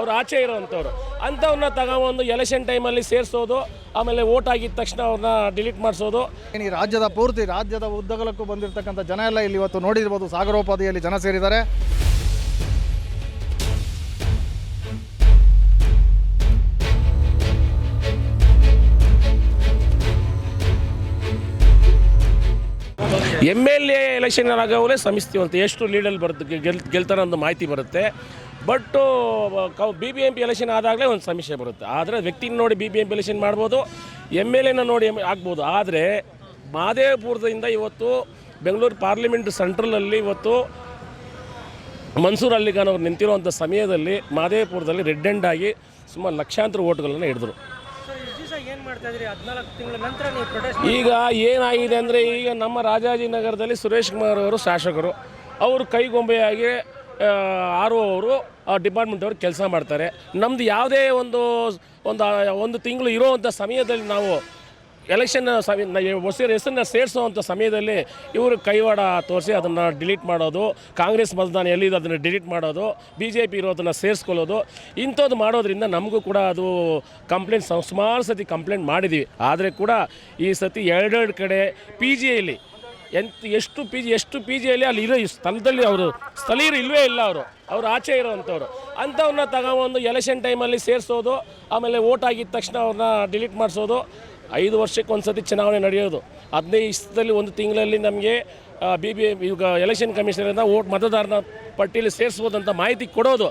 ಅವ್ರು ಆಚೆ ಇರೋವಂಥವ್ರು ಅಂಥವ್ರನ್ನ ತಗೊಂಬಂದು ಎಲೆಕ್ಷನ್ ಟೈಮಲ್ಲಿ ಸೇರಿಸೋದು, ಆಮೇಲೆ ಓಟ್ ಆಗಿದ ತಕ್ಷಣ ಅವ್ರನ್ನ ಡಿಲೀಟ್ ಮಾಡಿಸೋದು. ಈ ರಾಜ್ಯದ ಪೂರ್ತಿ, ರಾಜ್ಯದ ಉದ್ದಗಲಕ್ಕೂ ಬಂದಿರತಕ್ಕಂಥ ಜನ ಎಲ್ಲ ಇಲ್ಲಿ ಇವತ್ತು ನೋಡಿರ್ಬೋದು, ಸಾಗರೋಪಾದಿಯಲ್ಲಿ ಜನ ಸೇರಿದ್ದಾರೆ. ಎಂ ಎಲ್ ಎ ಎಲೆಕ್ಷನ್ ಆಗೋವಲೇ ಸಮಿಸ್ತೀವಿ ಅಂತ ಎಷ್ಟು ಲೀಡಲ್ಲಿ ಬರುತ್ತೆ ಗೆಲ್ ಗೆಲ್ತಾನೆ ಅಂತ ಮಾಹಿತಿ ಬರುತ್ತೆ. But B B M P election ಆದಾಗಲೇ ಒಂದು ಸಮಸ್ಯೆ ಬರುತ್ತೆ. ಆದರೆ ವ್ಯಕ್ತಿನ ನೋಡಿ B B M P election ಮಾಡ್ಬೋದು, ಎಂ ಎಲ್ ಎನ ನೋಡಿ ಎಂ, ಆಗ್ಬೋದು. ಆದರೆ ಮಹದೇವಪುರದಿಂದ ಇವತ್ತು ಬೆಂಗಳೂರು ಪಾರ್ಲಿಮೆಂಟ್ ಸೆಂಟ್ರಲಲ್ಲಿ ಇವತ್ತು ಮನ್ಸೂರ್ ಅಲ್ಲಿಖಾನ್ ಅವ್ರು ನಿಂತಿರುವಂಥ ಸಮಯದಲ್ಲಿ ಮಹದೇವಪುರದಲ್ಲಿ ರೆಡ್ ಆಗಿ ಸುಮಾರು ಲಕ್ಷಾಂತರ ಓಟ್ಗಳನ್ನು ಹಿಡಿದ್ರು. ಈಗ ಏನಾಗಿದೆ ಅಂದರೆ ಈಗ ನಮ್ಮ ರಾಜಾಜಿನಗರದಲ್ಲಿ ಸುರೇಶ್ ಕುಮಾರ್ ಅವರು ಶಾಸಕರು. ಅವರು ಕೈಗೊಂಬೆಯಾಗಿ ಆರು ಅವರು ಡಿಪಾರ್ಟ್ಮೆಂಟ್ ಅವರು ಕೆಲಸ ಮಾಡ್ತಾರೆ. ನಮ್ಮದು ಯಾವುದೇ ಒಂದು ಒಂದು ಒಂದು ತಿಂಗಳು ಇರೋವಂಥ ಸಮಯದಲ್ಲಿ ನಾವು ಎಲೆಕ್ಷನ್ ಹೊಸ ಹೆಸರನ್ನ ಸೇರಿಸುವಂಥ ಸಮಯದಲ್ಲಿ ಇವರು ಕೈವಾಡ ತೋರಿಸಿ ಅದನ್ನು ಡಿಲೀಟ್ ಮಾಡೋದು, ಕಾಂಗ್ರೆಸ್ ಮತದಾನ ಎಲ್ಲಿದೆ ಅದನ್ನು ಡಿಲೀಟ್ ಮಾಡೋದು ಬಿ ಜೆ ಪಿ ಇರೋದನ್ನು ಸೇರಿಸ್ಕೊಳ್ಳೋದು, ಇಂಥದ್ದು ಮಾಡೋದ್ರಿಂದ ನಮಗೂ ಕೂಡ ಅದು ಕಂಪ್ಲೇಂಟ್ ಸುಮಾರು ಸತಿ ಕಂಪ್ಲೇಂಟ್ ಮಾಡಿದ್ವಿ. ಆದರೆ ಕೂಡ ಈ ಸತಿ ಎರಡೆರಡು ಕಡೆ ಪಿ ಜಿಯಲ್ಲಿ ಎಂತ ಎಷ್ಟು ಪಿ ಜಿ ಎಷ್ಟು ಪಿ ಜಿಯಲ್ಲಿ ಅಲ್ಲಿ ಇರೋ ಸ್ಥಳದಲ್ಲಿ ಅವರು ಸ್ಥಳೀಯರು ಇಲ್ಲವೇ ಇಲ್ಲ ಅವರು. ಅವರು ಆಚೆ ಇರೋವಂಥವ್ರು. ಅಂಥವ್ರನ್ನ ತಗೊಂಡು ಎಲೆಕ್ಷನ್ ಟೈಮಲ್ಲಿ ಸೇರಿಸೋದು, ಆಮೇಲೆ ಓಟ್ ಆಗಿದ ತಕ್ಷಣ ಅವ್ರನ್ನ ಡಿಲೀಟ್ ಮಾಡಿಸೋದು ಐದು ವರ್ಷಕ್ಕೆ ಒಂದು ಸತಿ ಚುನಾವಣೆ ನಡೆಯೋದು. ಹದಿನೈದು ಇಷ್ಟದಲ್ಲಿ ಒಂದು ತಿಂಗಳಲ್ಲಿ ನಮಗೆ ಬಿ ಬಿ ಈಗ ಎಲೆಕ್ಷನ್ ಕಮಿಷನರಿಂದ ಓಟ್ ಮತದಾರನ ಪಟ್ಟಿಯಲ್ಲಿ ಸೇರಿಸ್ಬೋದಂತ ಮಾಹಿತಿ ಕೊಡೋದು.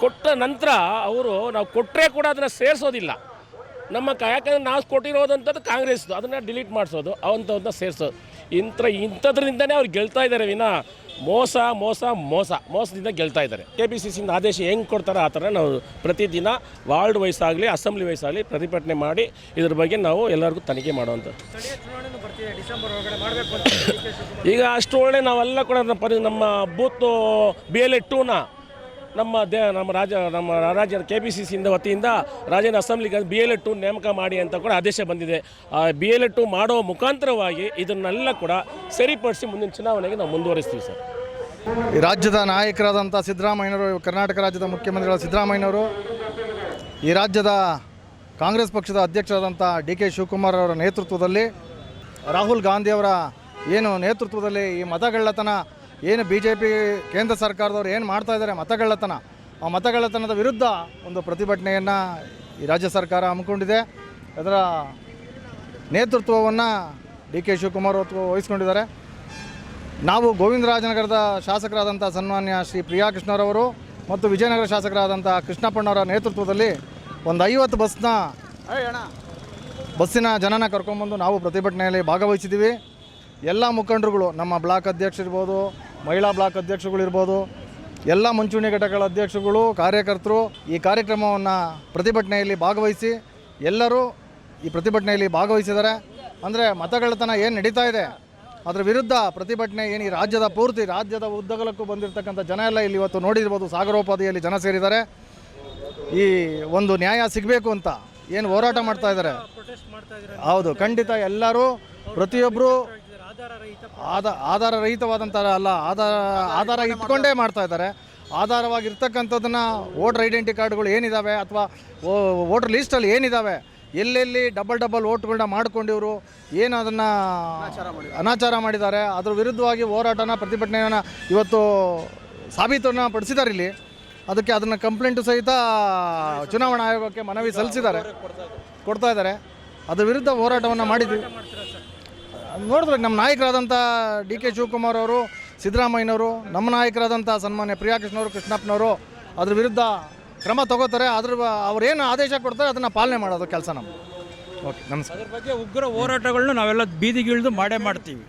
ಕೊಟ್ಟ ನಂತರ ಅವರು ನಾವು ಕೊಟ್ಟರೆ ಕೂಡ ಅದನ್ನು ಸೇರಿಸೋದಿಲ್ಲ. ನಮ್ಮ ಯಾಕಂದ್ರೆ ನಾವು ಕೊಟ್ಟಿರೋದಂಥದ್ದು ಕಾಂಗ್ರೆಸ್ದು. ಅದನ್ನು ಡಿಲೀಟ್ ಮಾಡಿಸೋದು ಅವಂಥವ್ರನ್ನ ಸೇರಿಸೋದು. ಇಂಥ ಇಂಥದ್ರಿಂದನೇ ಅವ್ರು ಗೆಲ್ತಾ ಇದ್ದಾರೆ ವಿನ. ಮೋಸ ಮೋಸ ಮೋಸ ಮೋಸದಿಂದ ಗೆಲ್ತಾ ಇದ್ದಾರೆ. ಕೆ ಪಿ ಸಿ ಸಿಯಿಂದ ಆದೇಶ ಹೆಂಗೆ ಕೊಡ್ತಾರೆ ಆ ಥರ ನಾವು ಪ್ರತಿದಿನ ವಾರ್ಡ್ ವೈಸ್ ಆಗಲಿ ಅಸೆಂಬ್ಲಿ ವೈಸ್ ಆಗಲಿ ಪ್ರತಿಭಟನೆ ಮಾಡಿ ಇದ್ರ ಬಗ್ಗೆ ನಾವು ಎಲ್ಲರಿಗೂ ತನಿಖೆ ಮಾಡುವಂಥದ್ದು. ಈಗ ಅಷ್ಟು ಒಳ್ಳೆ ನಾವೆಲ್ಲ ಕೂಡ ನಮ್ಮ ಪರಿ ನಮ್ಮ ಬೂತು ಬಿ ಎಲ್ ಎ ಟೂನ ನಮ್ಮ ದೇ ನಮ್ಮ ರಾಜ ನಮ್ಮ ರಾಜ್ಯ ಕೆ ಪಿ ಸಿ ಸಿಯಿಂದ ವತಿಯಿಂದ ರಾಜ್ಯದ ಅಸೆಂಬ್ಲಿಗೆ ಬಿ ಎಲ್ ಎ ಟು ನೇಮಕ ಮಾಡಿ ಅಂತ ಕೂಡ ಆದೇಶ ಬಂದಿದೆ. ಆ ಬಿ ಎಲ್ ಎ ಟು ಮಾಡೋ ಮುಖಾಂತರವಾಗಿ ಇದನ್ನೆಲ್ಲ ಕೂಡ ಸರಿಪಡಿಸಿ ಮುಂದಿನ ಚುನಾವಣೆಗೆ ನಾವು ಮುಂದುವರಿಸ್ತೀವಿ ಸರ್. ರಾಜ್ಯದ ನಾಯಕರಾದಂಥ ಸಿದ್ದರಾಮಯ್ಯನವರು, ಕರ್ನಾಟಕ ರಾಜ್ಯದ ಮುಖ್ಯಮಂತ್ರಿಗಳ ಸಿದ್ದರಾಮಯ್ಯನವರು, ಈ ರಾಜ್ಯದ ಕಾಂಗ್ರೆಸ್ ಪಕ್ಷದ ಅಧ್ಯಕ್ಷರಾದಂಥ ಡಿ ಕೆ ಶಿವಕುಮಾರ್ ಅವರ ನೇತೃತ್ವದಲ್ಲಿ, ರಾಹುಲ್ ಗಾಂಧಿಯವರ ಏನು ನೇತೃತ್ವದಲ್ಲಿ ಈ ಮತಗಳ್ಳತನ, ಏನು ಬಿ ಜೆ ಪಿ ಕೇಂದ್ರ ಸರ್ಕಾರದವರು ಏನು ಮಾಡ್ತಾ ಇದ್ದಾರೆ, ಮತಗಳ್ಳತನ, ಆ ಮತಗಳ್ಳತನದ ವಿರುದ್ಧ ಒಂದು ಪ್ರತಿಭಟನೆಯನ್ನು ಈ ರಾಜ್ಯ ಸರ್ಕಾರ ಹಮ್ಮಿಕೊಂಡಿದೆ. ಅದರ ನೇತೃತ್ವವನ್ನು ಡಿ ಕೆ ಶಿವಕುಮಾರ್ ಹೊತ್ತು ವಹಿಸ್ಕೊಂಡಿದ್ದಾರೆ. ನಾವು ಗೋವಿಂದರಾಜನಗರದ ಶಾಸಕರಾದಂಥ ಸನ್ಮಾನ್ಯ ಶ್ರೀ ಪ್ರಿಯಾ ಕೃಷ್ಣರವರು ಮತ್ತು ವಿಜಯನಗರ ಶಾಸಕರಾದಂಥ ಕೃಷ್ಣಪ್ಪಣ್ಣವರ ನೇತೃತ್ವದಲ್ಲಿ ಒಂದು ಐವತ್ತು ಬಸ್ನ ಬಸ್ಸಿನ ಜನನ ಕರ್ಕೊಂಬಂದು ನಾವು ಪ್ರತಿಭಟನೆಯಲ್ಲಿ ಭಾಗವಹಿಸಿದ್ದೀವಿ. ಎಲ್ಲ ಮುಖಂಡರುಗಳು, ನಮ್ಮ ಬ್ಲಾಕ್ ಅಧ್ಯಕ್ಷರಿರ್ಬೋದು ಮಹಿಳಾ ಬ್ಲಾಕ್ ಅಧ್ಯಕ್ಷಗಳಿರ್ಬೋದು ಎಲ್ಲ ಮುಂಚೂಣಿ ಘಟಕಗಳ ಅಧ್ಯಕ್ಷಗಳು ಕಾರ್ಯಕರ್ತರು ಈ ಕಾರ್ಯಕ್ರಮವನ್ನು ಪ್ರತಿಭಟನೆಯಲ್ಲಿ ಭಾಗವಹಿಸಿ ಎಲ್ಲರೂ ಈ ಪ್ರತಿಭಟನೆಯಲ್ಲಿ ಭಾಗವಹಿಸಿದ್ದಾರೆ. ಅಂದರೆ ಮತಗಳತನ ಏನು ನಡೀತಾ ಇದೆ? ಅದರ ವಿರುದ್ಧ ಪ್ರತಿಭಟನೆ ಏನು ಈ ರಾಜ್ಯದ ಪೂರ್ತಿ ರಾಜ್ಯದ ಉದ್ದಗಲಕ್ಕೂ ಬಂದಿರತಕ್ಕಂಥ ಜನ ಎಲ್ಲ ಇಲ್ಲಿ ಇವತ್ತು ನೋಡಿರ್ಬೋದು ಸಾಗರೋಪಾದಿಯಲ್ಲಿ ಜನ ಸೇರಿದ್ದಾರೆ. ಈ ಒಂದು ನ್ಯಾಯ ಸಿಗಬೇಕು ಅಂತ ಏನು ಹೋರಾಟ ಮಾಡ್ತಾ ಇದ್ದಾರೆ? ಹೌದು, ಖಂಡಿತ ಎಲ್ಲರೂ ಪ್ರತಿಯೊಬ್ಬರು ಆಧ ಆಧಾರ ರಹಿತವಾದಂಥ ಅಲ್ಲ, ಆಧಾರ ಆಧಾರ ಇಟ್ಕೊಂಡೇ ಮಾಡ್ತಾ ಇದ್ದಾರೆ. ಆಧಾರವಾಗಿರ್ತಕ್ಕಂಥದ್ದನ್ನು ವೋಟರ್ ಐಡೆಂಟಿ ಕಾರ್ಡ್ಗಳು ಏನಿದ್ದಾವೆ ಅಥವಾ ವೋಟರ್ ಲಿಸ್ಟಲ್ಲಿ ಏನಿದ್ದಾವೆ ಎಲ್ಲೆಲ್ಲಿ ಡಬಲ್ ಡಬಲ್ ಓಟ್ಗಳನ್ನ ಮಾಡ್ಕೊಂಡು ಇವರು ಏನು ಅದನ್ನು ಅನಾಚಾರ ಮಾಡಿದ್ದಾರೆ. ಅದ್ರ ವಿರುದ್ಧವಾಗಿ ಹೋರಾಟನ ಪ್ರತಿಭಟನೆಯನ್ನು ಇವತ್ತು ಸಾಬೀತನ್ನು ಪಡಿಸಿದ್ದಾರೆ ಇಲ್ಲಿ. ಅದಕ್ಕೆ ಅದನ್ನು ಕಂಪ್ಲೇಂಟು ಸಹಿತ ಚುನಾವಣಾ ಆಯೋಗಕ್ಕೆ ಮನವಿ ಸಲ್ಲಿಸಿದ್ದಾರೆ. ಕೊಡ್ತಾ ಇದ್ದಾರೆ. ಅದ್ರ ವಿರುದ್ಧ ಹೋರಾಟವನ್ನು ಮಾಡಿದ್ವಿ. ನೋಡಿದ್ರೆ ನಮ್ಮ ನಾಯಕರಾದಂಥ ಡಿ ಕೆ ಶಿವಕುಮಾರ್ ಅವರು ಸಿದ್ದರಾಮಯ್ಯನವರು ನಮ್ಮ ನಾಯಕರಾದಂಥ ಸನ್ಮಾನ್ಯ ಪ್ರಿಯಾಕೃಷ್ಣವರು ಕೃಷ್ಣಪ್ಪನವರು ಅದ್ರ ವಿರುದ್ಧ ಕ್ರಮ ತಗೋತಾರೆ ಅದ್ರ ಅವ್ರೇನು ಆದೇಶ ಕೊಡ್ತಾರೆ ಅದನ್ನು ಪಾಲನೆ ಮಾಡೋದು ಕೆಲಸ ನಮ್ಮ ಓಕೆ ನಮಸ್ಕಾರ. ಅದ್ರ ಬಗ್ಗೆ ಉಗ್ರ ಹೋರಾಟಗಳನ್ನ ನಾವೆಲ್ಲ ಬೀದಿಗಿಳಿದು ಮಾಡೇ ಮಾಡ್ತೀವಿ.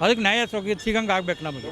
ಅದಕ್ಕೆ ನ್ಯಾಯ ಸಿಗಂಗೆ ಆಗ್ಬೇಕು ನಮಗೆ.